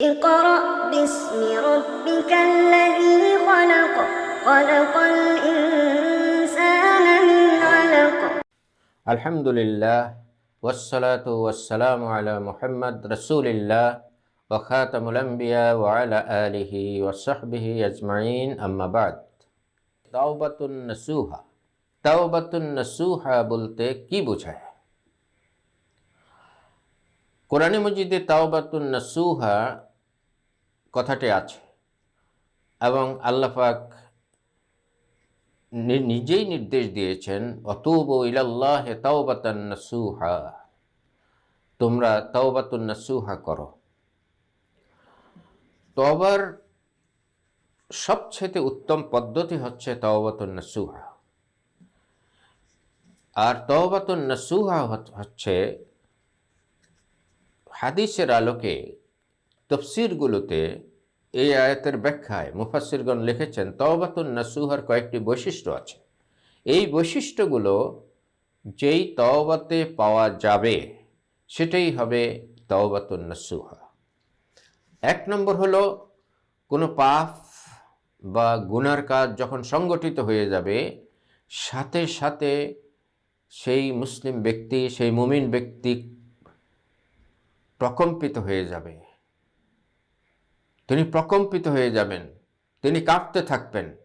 اقرأ باسم ربك الذي خلق خلق الإنسان من علق আলহামদুলিল্লাহ ওয়াসসালাত ওয়াসসালামু আলা মুহাম্মদ রসুলিল্লাহ ওখাতামুল আম্বিয়া ওয়ালা আলিহি ওয়াসাহবিহি আজমাইন আম্মা বাদ তাওবাতুন নসুহা তাওবাতুন নসুহা বলতে কি বোঝায় কোরআনে মজিদে তাওবাতুন নসুহা কথাটি আছে। এবং আল্লাহ পাক নি- নিজেই নির্দেশ দিয়েছেন, অতুব ইলাল্লাহ তাওবাতান নাসুহা। তোমরা তাওবাতুন নাসুহা করো। তবার সবচেয়ে উত্তম পদ্ধতি হচ্ছে তাওবাতুন নাসুহা। আর তওবাতুন নাসুহা হচ্ছে হাদিসের আলোকে তফসিরগুলোতে এই আয়াতের ব্যাখ্যায় মুফাসিরগণ লিখেছেন, তওবাতুন নাসুহার কয়েকটি বৈশিষ্ট্য আছে। এই বৈশিষ্ট্যগুলো যেই তওবাতে পাওয়া যাবে, সেটাই হবে তওবাতুন নাসুহা। এক নম্বর হলো, কোনো পাপ বা গুনার কাজ যখন সংগঠিত হয়ে যাবে, সাথে সাথে সেই মুসলিম ব্যক্তি, সেই মুমিন ব্যক্তি প্রকম্পিত হয়ে যাবে। তিনি প্রকম্পিত হয়ে যাবেন, তিনি কাঁপতে থাকবেন।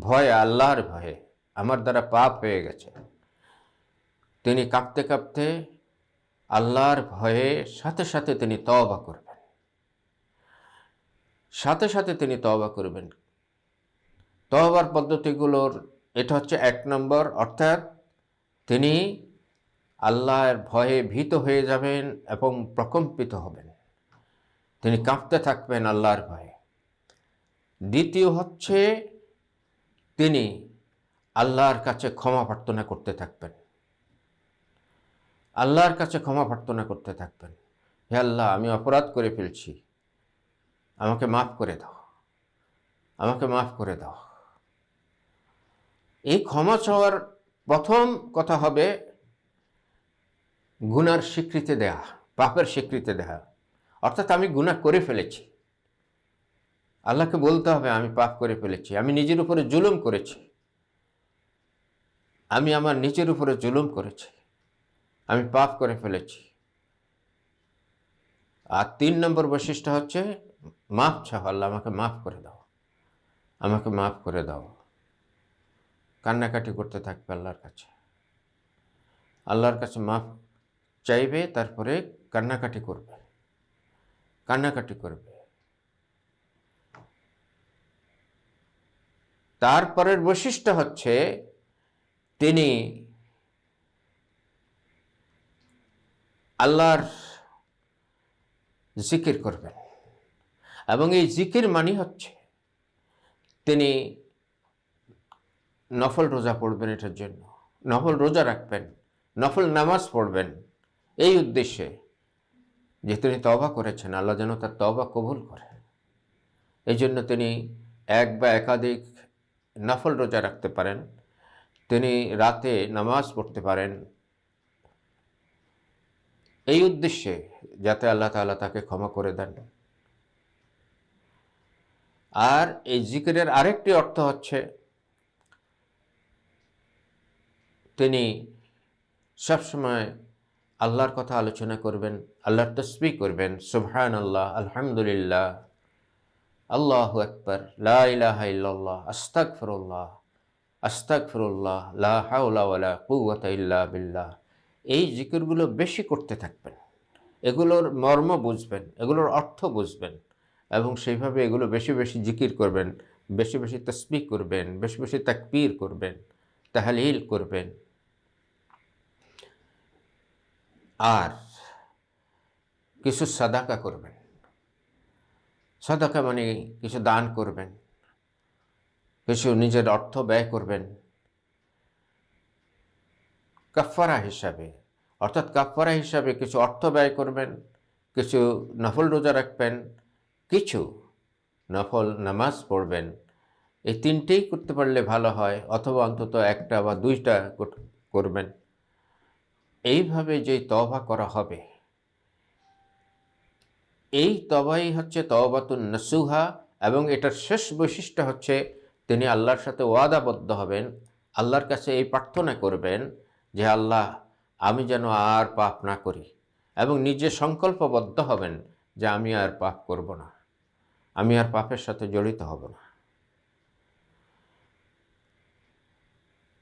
ভয়ে, আল্লাহর ভয়ে। আমার দ্বারা পাপ হয়ে গেছে। তিনি কাঁপতে কাঁপতে আল্লাহর ভয়ে সাথে সাথে তিনি তওবা করবেন। সাথে সাথে তিনি তওবা করবেন। তওবার পদ্ধতিগুলোর, এটা হচ্ছে এক নম্বর, অর্থাৎ তিনি আল্লাহর ভয়ে ভীত হয়ে যাবেন এবং প্রকম্পিত হবেন। তিনি কাঁপতে থাকবেন আল্লাহর ভয়ে। দ্বিতীয় হচ্ছে, তিনি আল্লাহর কাছে ক্ষমা প্রার্থনা করতে থাকবেন। আল্লাহর কাছে ক্ষমা প্রার্থনা করতে থাকবেন। হে আল্লাহ, আমি অপরাধ করে ফেলছি। আমাকে মাফ করে দাও। আমাকে মাফ করে দাও। এই ক্ষমা চাওয়ার প্রথম কথা হবে, গুনার স্বীকৃতি দেয়া, পাপের স্বীকৃতি দেয়া। অর্থাৎ আমি গুনাহ করে ফেলেছি। আল্লাহকে বলতে হবে, আমি পাপ করে ফেলেছি, আমি নিজের উপরে জুলুম করেছি। আমি আমার নিজের উপরে জুলুম করেছি, আমি পাপ করে ফেলেছি। আর তিন নম্বর বৈশিষ্ট্য হচ্ছে, মাফ চাও আল্লাহ, আমাকে মাফ করে দাও, আমাকে মাফ করে দাও। কান্নাকাটি করতে থাকবে আল্লাহর কাছে। আল্লাহর কাছে মাফ চাইবে, তারপরে কান্নাকাটি করবে। কান্নাকাটি করবে। তারপরের বৈশিষ্ট্য হচ্ছে তিনি আল্লাহর জিকির করবেন। এবং এই জিকির মানি হচ্ছে তিনি নফল রোজা পড়বেন এটার জন্য। নফল রোজা রাখবেন, নফল নামাজ পড়বেন। এই উদ্দেশ্যে যে তিনি তবা করেছেন, আল্লাহ যেন তার তবা কবুল করে এই জন্য তিনি এক বা একাধিক নফল রোজা রাখতে পারেন, তিনি রাতে নামাজ পড়তে পারেন। এই উদ্দেশ্যে যাতে আল্লাহ তাআলা তাকে ক্ষমা করে দেন। আর এই জিকিরের আরেকটি অর্থ হচ্ছে, তিনি সবসময় আল্লাহর কথা আলোচনা করবেন, আল্লাহর তসবি করবেন সুবহান আল্লাহ আলহামদুলিল্লাহ, আল্লাহ আকবর, লা ইলাহা ফরুল্লাহ আস্তাগফিরুল্লাহ আস্তাগফিরুল্লাহ, লা হাওলা ওয়ালা কুওয়াতা ইল্লা বিল্লাহ। এই জিকিরগুলো বেশি করতে থাকবেন। এগুলোর মর্ম বুঝবেন, এগুলোর অর্থ বুঝবেন এবং সেইভাবে এগুলো বেশি বেশি জিকির করবেন, বেশি বেশি তসবি করবেন, বেশি বেশি তাকবীর করবেন, তাহলিল করবেন। আর কিছু সাদাকা করবেন। সাদাকা মানে কিছু দান করবেন, কিছু নিজের অর্থ ব্যয় করবেন। কাফারা হিসাবে, অর্থাৎ কাফারা হিসাবে কিছু অর্থ ব্যয় করবেন, কিছু নফল রোজা রাখবেন, কিছু নফল নামাজ পড়বেন। এই তিনটেই করতে পারলে ভালো হয়, অথবা অন্তত একটা বা দুইটা করবেন। এইভাবে যে তবা করা হবে, এই তবাই হচ্ছে তওবাতুন নাসুহা এবং এটার শেষ বৈশিষ্ট্য হচ্ছে তিনি আল্লাহর সাথে ওয়াদাবদ্ধ হবেন, আল্লাহর কাছে এই প্রার্থনা করবেন যে, আল্লাহ, আমি যেন আর পাপ না করি এবং নিজে সংকল্পবদ্ধ হবেন যে, আমি আর পাপ করব না, আমি আর পাপের সাথে জড়িত হব না।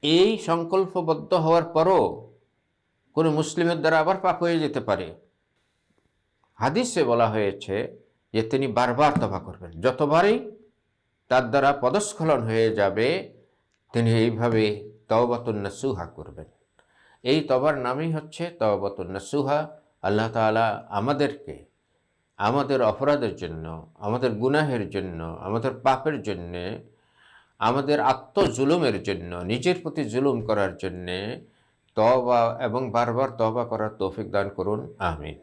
এই সংকল্পবদ্ধ হওয়ার পরও কোনো মুসলিমের দ্বারা আবার পাপ হয়ে যেতে পারে। হাদিসে বলা হয়েছে যে তিনি বারবার তবা করবেন। যতবারই তার দ্বারা পদস্খলন হয়ে যাবে, তিনি এইভাবে তওবাতুন নাসুহা করবেন। এই তবার নামই হচ্ছে তওবাতুন নাসুহা। আল্লাহ তাআলা আমাদেরকে, আমাদের অপরাধের জন্য, আমাদের গুনাহের জন্য, আমাদের পাপের জন্যে, আমাদের আত্মজুলুমের জন্য, নিজের প্রতি জুলুম করার জন্যে তবা এবং বারবার তবা করার তৌফিক দান করুন আমিন।